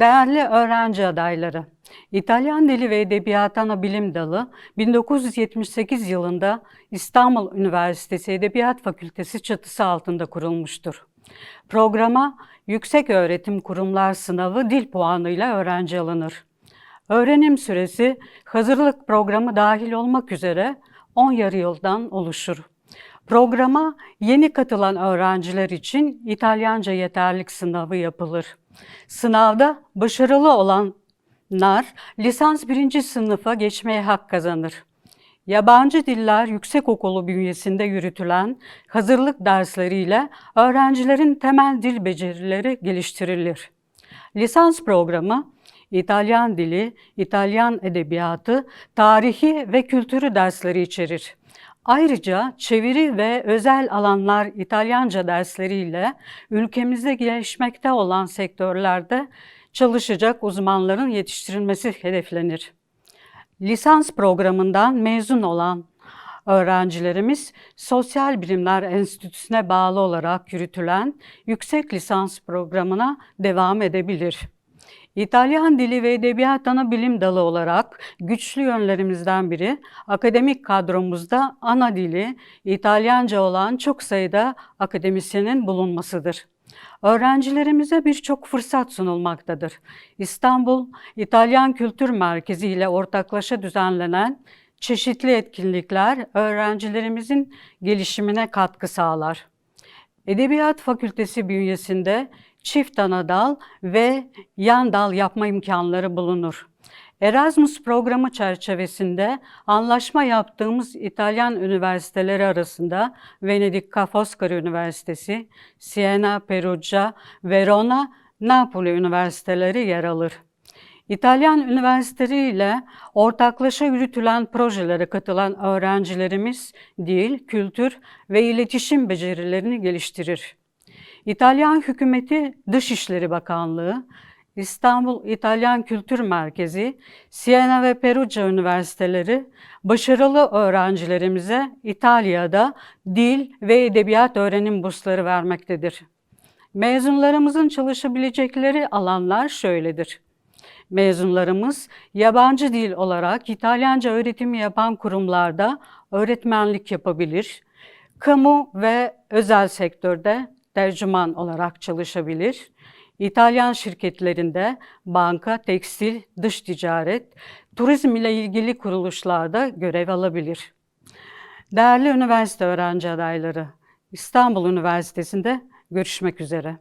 Değerli öğrenci adayları, İtalyan Dili ve Edebiyatı Anabilim Dalı 1978 yılında İstanbul Üniversitesi Edebiyat Fakültesi çatısı altında kurulmuştur. Programa Yüksek Öğretim Kurumlar Sınavı dil puanıyla öğrenci alınır. Öğrenim süresi hazırlık programı dahil olmak üzere 10 yarı yıldan oluşur. Programa yeni katılan öğrenciler için İtalyanca yeterlik sınavı yapılır. Sınavda başarılı olanlar lisans birinci sınıfa geçmeye hak kazanır. Yabancı Diller Yüksekokulu bünyesinde yürütülen hazırlık dersleriyle öğrencilerin temel dil becerileri geliştirilir. Lisans programı İtalyan dili, İtalyan edebiyatı, tarihi ve kültürü dersleri içerir. Ayrıca çeviri ve özel alanlar İtalyanca dersleriyle ülkemizde gelişmekte olan sektörlerde çalışacak uzmanların yetiştirilmesi hedeflenir. Lisans programından mezun olan öğrencilerimiz Sosyal Bilimler Enstitüsü'ne bağlı olarak yürütülen yüksek lisans programına devam edebilir. İtalyan Dili ve Edebiyat Ana Bilim Dalı olarak güçlü yönlerimizden biri akademik kadromuzda ana dili İtalyanca olan çok sayıda akademisyenin bulunmasıdır. Öğrencilerimize birçok fırsat sunulmaktadır. İstanbul İtalyan Kültür Merkezi ile ortaklaşa düzenlenen çeşitli etkinlikler öğrencilerimizin gelişimine katkı sağlar. Edebiyat Fakültesi bünyesinde çift ana dal ve yan dal yapma imkanları bulunur. Erasmus programı çerçevesinde anlaşma yaptığımız İtalyan üniversiteleri arasında Venedik Ca' Üniversitesi, Siena, Perugia, Verona, Napoli üniversiteleri yer alır. İtalyan üniversiteleriyle ortaklaşa yürütülen projelere katılan öğrencilerimiz dil, kültür ve iletişim becerilerini geliştirir. İtalyan hükümeti Dışişleri Bakanlığı, İstanbul İtalyan Kültür Merkezi, Siena ve Perugia Üniversiteleri başarılı öğrencilerimize İtalya'da dil ve edebiyat öğrenim bursları vermektedir. Mezunlarımızın çalışabilecekleri alanlar şöyledir. Mezunlarımız yabancı dil olarak İtalyanca öğretimi yapan kurumlarda öğretmenlik yapabilir. Kamu ve özel sektörde tercüman olarak çalışabilir. İtalyan şirketlerinde banka, tekstil, dış ticaret, turizm ile ilgili kuruluşlarda görev alabilir. Değerli üniversite öğrenci adayları, İstanbul Üniversitesi'nde görüşmek üzere.